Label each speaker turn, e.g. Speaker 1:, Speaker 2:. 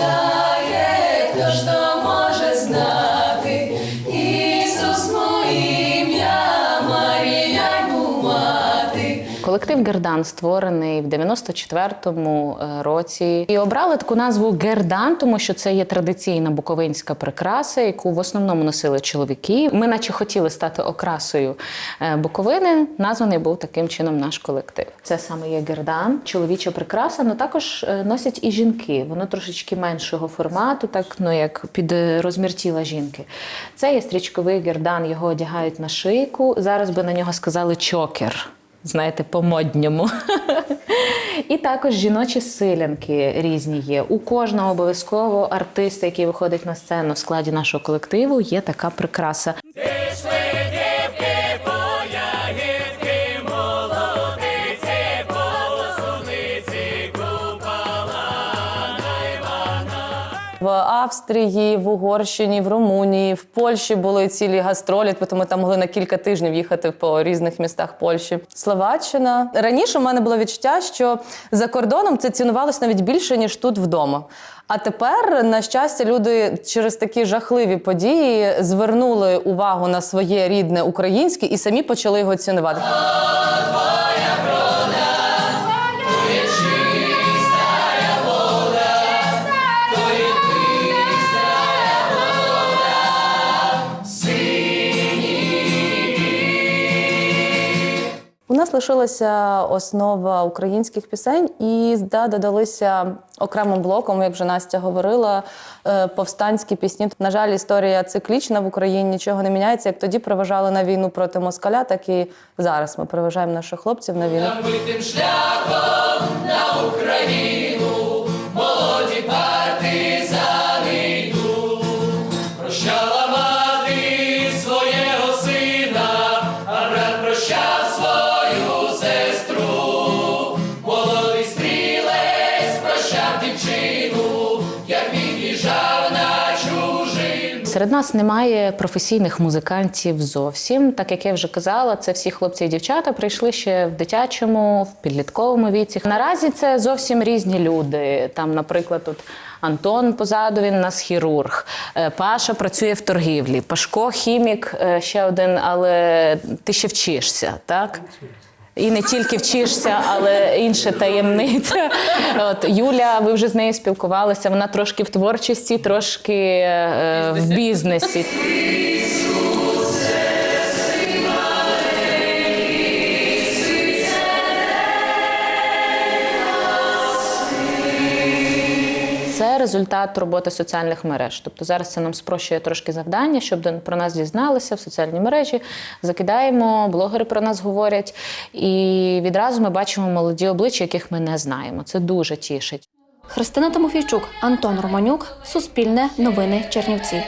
Speaker 1: Master.
Speaker 2: Колектив Гердан створений в 94-му е, році і обрали таку назву Гердан, тому що це є традиційна буковинська прикраса, яку в основному носили чоловіки. Ми, наче хотіли стати окрасою е, Буковини. Названий був таким чином наш колектив. Це саме є Гердан, чоловіча прикраса, але також е, носять і жінки. Воно трошечки меншого формату, так ну як під розмір тіла жінки. Це є стрічковий гердан, його одягають на шийку. Зараз би на нього сказали чокер знаєте, по-модньому. І також жіночі силянки різні є. У кожного обов'язково артиста, який виходить на сцену в складі нашого колективу, є така прикраса.
Speaker 3: В Австрії, в Угорщині, в Румунії, в Польщі були цілі гастролі, тому там могли на кілька тижнів їхати по різних містах Польщі. Словаччина. Раніше в мене було відчуття, що за кордоном це цінувалось навіть більше, ніж тут вдома. А тепер, на щастя, люди через такі жахливі події звернули увагу на своє рідне українське і самі почали його цінувати. Нас лишилася основа українських пісень, і да, додалися окремим блоком, як вже Настя говорила, е, повстанські пісні. На жаль, історія циклічна в Україні, нічого не міняється. Як тоді проважали на війну проти москаля, так і зараз ми проважаємо наших хлопців на війну.
Speaker 1: Набитим шляхом на Україну,
Speaker 2: Серед нас немає професійних музикантів зовсім. Так як я вже казала, це всі хлопці і дівчата прийшли ще в дитячому, в підлітковому віці. Наразі це зовсім різні люди. Там, наприклад, тут Антон позаду він у нас хірург, Е, Паша працює в торгівлі, Пашко хімік, е, ще один, але ти ще вчишся, так? І не тільки вчишся, але інша таємниця. От Юля, ви вже з нею спілкувалися. Вона трошки в творчості, трошки е, в бізнесі. Це результат роботи соціальних мереж. Тобто зараз це нам спрощує трошки завдання, щоб про нас дізналися в соціальні мережі. Закидаємо, блогери про нас говорять, і відразу ми бачимо молоді обличчя, яких ми не знаємо. Це дуже тішить.
Speaker 4: Христина Тимофійчук, Антон Романюк, Суспільне, Новини Чернівці.